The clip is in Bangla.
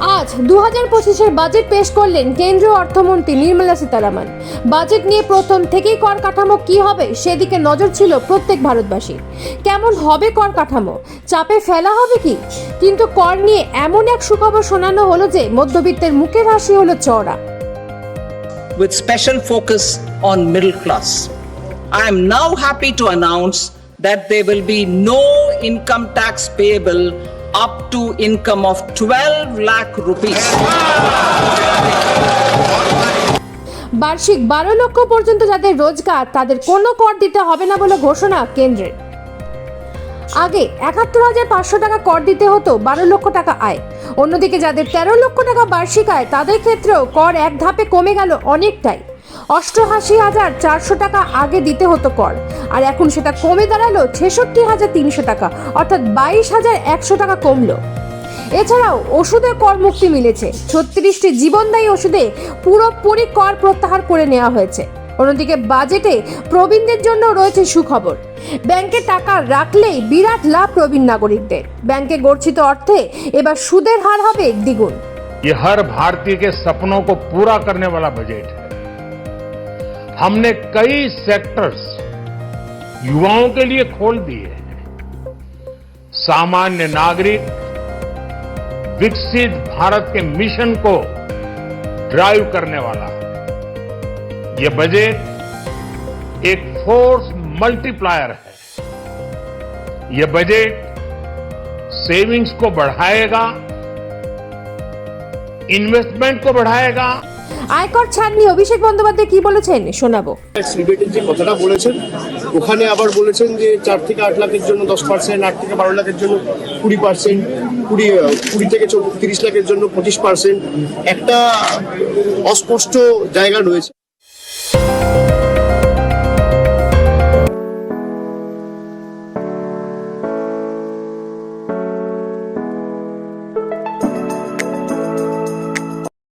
আজ দু হাজার বাজেট পেশ করলেন কেন্দ্রীয় অর্থমন্ত্রী নির্মলা সীতারামন। বাজেট নিয়ে প্রথম থেকেই কর কাঠামো কি হবে সেদিকে নজর ছিল প্রত্যেক ভারতবাসীর। কেমন হবে কর কাঠামো? চাপে ফেলা হবে কি? কিন্তু কর নিয়ে এমন এক সুখবর শোনানো হলো যে মধ্যবিত্তের মুখের হাসি হলো চওড়া। With special focus on middle class. I am now happy to announce that there will be no income tax payable up to income of 12 lakh rupees. বার্ষিক বারো লক্ষ পর্যন্ত যাদের রোজগার, তাদের কোনো কর দিতে হবে না বলে ঘোষণা কেন্দ্রের। আগে একাত্তর হাজার পাঁচশো টাকা কর দিতে হতো বারো লক্ষ টাকা আয়। অন্যদিকে যাদের তেরো লক্ষ টাকা বার্ষিক আয়, তাদের ক্ষেত্রেও কর এক ধাপে কমে গেল অনেকটাই। অষ্টআশি হাজার চারশো টাকা আগে দিতে হতো কর আর এখন সেটা কমে দাঁড়ালো ছেষট্টি হাজার তিনশো টাকা অর্থাৎ বাইশ হাজার একশো টাকা কমলো এছাড়াও ওষুধে কর মুক্তি মিলেছে ছত্রিশটি জীবনদায়ী ওষুধে পুরোপুরি কর প্রত্যাহার করে নেওয়া হয়েছে অন্যদিকে বাজেটে প্রবীণদের জন্য রয়েছে সুখবর ব্যাংকে টাকা রাখলেই বিরাট লাভ প্রবীণ নাগরিকদের ব্যাংকে গচ্ছিত অর্থে এবার সুদের হার হবে দ্বিগুণ ये हर भारतीय के सपनों को पूरा करने वाला बजट है हमने कई सेक्टर्स युवाओं के लिए खोल दिए हैं। सामान्य नागरिक विकसित भारत के मिशन को ड्राइव करने वाला है। ये बजट एक फोर्स मल्टीप्लायर है। ये बजट सेविंग्स को बढ़ाएगा इन्वेस्टमेंट को बढ़ाएगा আয়কর ছাড়নি অভিষেক বন্দ্যোপাধ্যায়, কি বলেছেন? শোনাবো। সিলভেটের যে কথাটা বলেছেন, ওখানে আবার বলেছেন যে চার থেকে আট লাখের জন্য, দশ পার্সেন্ট, আট থেকে বারো লাখের জন্য কুড়ি পার্সেন্ট, কুড়ি কুড়ি থেকে তিরিশ লাখের জন্য পঁচিশ পার্সেন্ট। একটা অস্পষ্ট জায়গা রয়েছে।